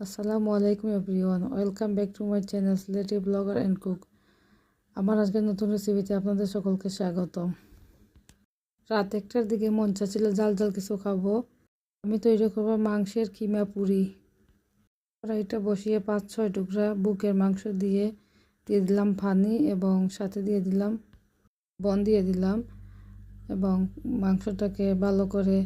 আসসালামু আলাইকুম everyone. Welcome back to my channel Sylheti blogger and cook. আমার আজকের নতুন রেসিপিতে আপনাদের সকলকে স্বাগতম। রাত একটার দিকে মন চাচ্ছিল জাল জাল কিছু খাব। আমি তৈরি করব মাংসের কিমা পুরি। কড়াইটা বসিয়ে পাঁচ ছয় টুকরা বুকের মাংস দিয়ে দিয়ে দিলাম পানি এবং সাথে দিয়ে দিলাম বন দিয়ে দিলাম এবং মাংসটাকে ভালো করে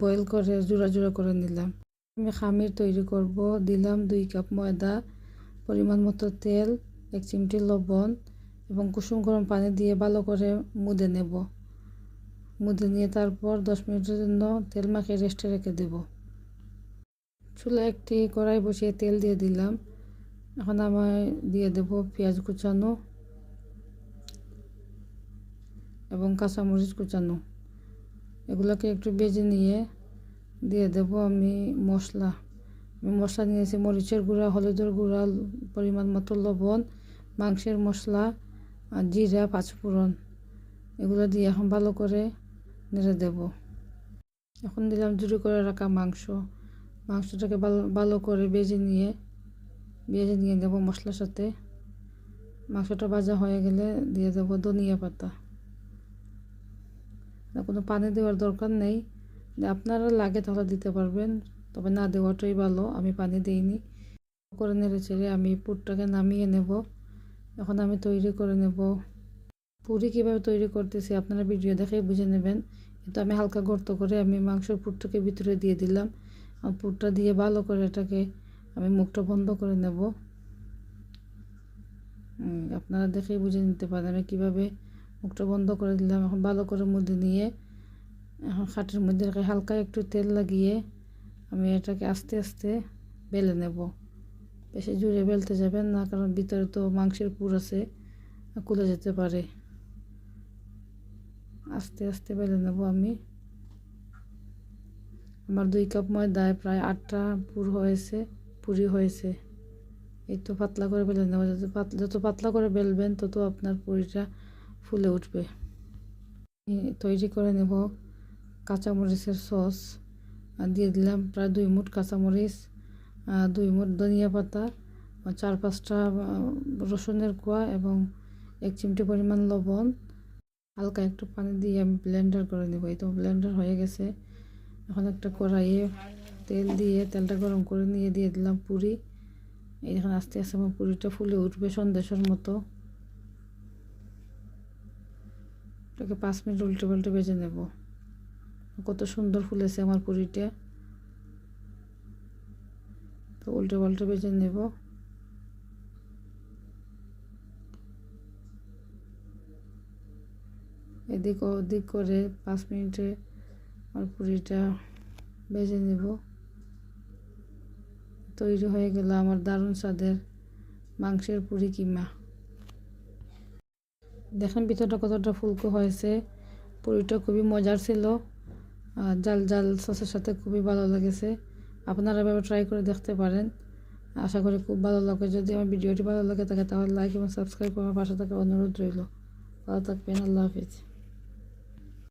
বয়েল করে, জোড়া জোড়া করে নিলাম। আমি খামির তৈরি করব। দিলাম দুই কাপ ময়দা, পরিমাণ মতো তেল, এক চিমটি লবণ এবং কুসুম গরম পানি দিয়ে ভালো করে মুদে নেব। মুদে নিয়ে তারপর দশ মিনিটের জন্য তেল মাখিয়ে রেস্টে রেখে দেব। চুলা একটি কড়াই বসিয়ে তেল দিয়ে দিলাম। এখন আমি দিয়ে দেব পেঁয়াজ কুচানো এবং কাঁচামরিচ কুচানো। এগুলোকে একটু বেজে নিয়ে দিয়ে দেব আমি মশলা। আমি মশলা নিয়েছি, মরিচের গুঁড়া, হলুদের গুঁড়া, পরিমাণ মতো লবণ, মাংসের মশলা আর জিরা, পাঁচফোড়ন। এগুলো দিয়ে এখন ভালো করে নেড়ে দেব। এখন দিলাম জুড়ি করে রাখা মাংস। মাংসটাকে ভালো ভালো করে বেজে নিয়ে বেজে নিয়ে দেব মশলার সাথে। মাংসটা ভাজা হয়ে গেলে দিয়ে দেবো ধনিয়া পাতা। কোনো পানি দেওয়ার দরকার নেই। আপনারা লাগে তাহলে দিতে পারবেন, তবে না দেওয়াটাই ভালো, আমি পানি দিইনি। করে নেড়ে চেড়ে আমি পুরটাকে নামিয়ে নেব। এখন আমি তৈরি করে নেব। পুরি কীভাবে তৈরি করতেছি আপনারা ভিডিও দেখেই বুঝে নেবেন। কিন্তু আমি হালকা গর্ত করে আমি মাংসের পুরটাকে ভিতরে দিয়ে দিলাম। আর পুরটা দিয়ে ভালো করে এটাকে আমি মুখটা বন্ধ করে নেব। আপনারা দেখেই বুঝে নিতে পারেন আমি কীভাবে মুখটা বন্ধ করে দিলাম। এখন ভালো করে মধ্যে নিয়ে এখন খাটের মধ্যে হালকা একটু তেল লাগিয়ে আমি এটাকে আস্তে আস্তে বেলে নেব। বেশি জুড়ে বেলতে যাবেন না, কারণ ভিতরে তো মাংসের পুর আছে, কুলে যেতে পারে। আস্তে আস্তে বেলে নেব আমি। আমার দুই কাপ ময়দায় প্রায় আটটা পুর হয়েছে, পুরি হয়েছে। এই তো পাতলা করে বেলে নেব। যত পাতলা যত পাতলা করে বেলবেন, তত আপনার পুরিটা ফুলে উঠবে। তৈরি করে নেব। কাঁচামরিচের সস দিয়ে দিলাম প্রায় দুই মুঠ কাঁচামরিচ দুই মুঠ ধনিয়া পাতা চার পাঁচটা রসুনের কোয়া এবং এক চিমটি পরিমাণ লবণ। হালকা একটু পানি দিয়ে আমি ব্লেন্ডার করে নেব। এই তো ব্লেন্ডার হয়ে গেছে। এখন একটা কড়াইয়ে তেল দিয়ে তেলটা গরম করে নিয়ে দিয়ে দিলাম পুরি। এখন আস্তে আস্তে আমার পুরিটা ফুলে উঠবে সন্দেশের মতো। এটাকে পাঁচ মিনিট উল্টে পাল্টে বেজে নেব। কত সুন্দর ফুলেছে আমার পুরিটা তো উল্টে পাল্টে বেজে নেব। এদিক ওদিক করে পাঁচ মিনিটে আমার পুরিটা বেজে নেব। তৈরি হয়ে গেল আমার দারুণ স্বাদের মাংসের পুরি কিমা। দেখেন ভিতরটা কতটা ফুলকো হয়েছে। পুরিটা খুবই মজার ছিল। জাল জাল সসের সাথে খুবই ভালো লেগেছে। আপনারা এভাবে ট্রাই করে দেখতে পারেন। আশা করি খুব ভালো লাগে যদি আমার ভিডিওটি ভালো লাগে থাকে তাহলে লাইক এবং সাবস্ক্রাইব করার পাশে থাকে অনুরোধ রইল। ভালো থাকবেন, আল্লাহ হাফিজ।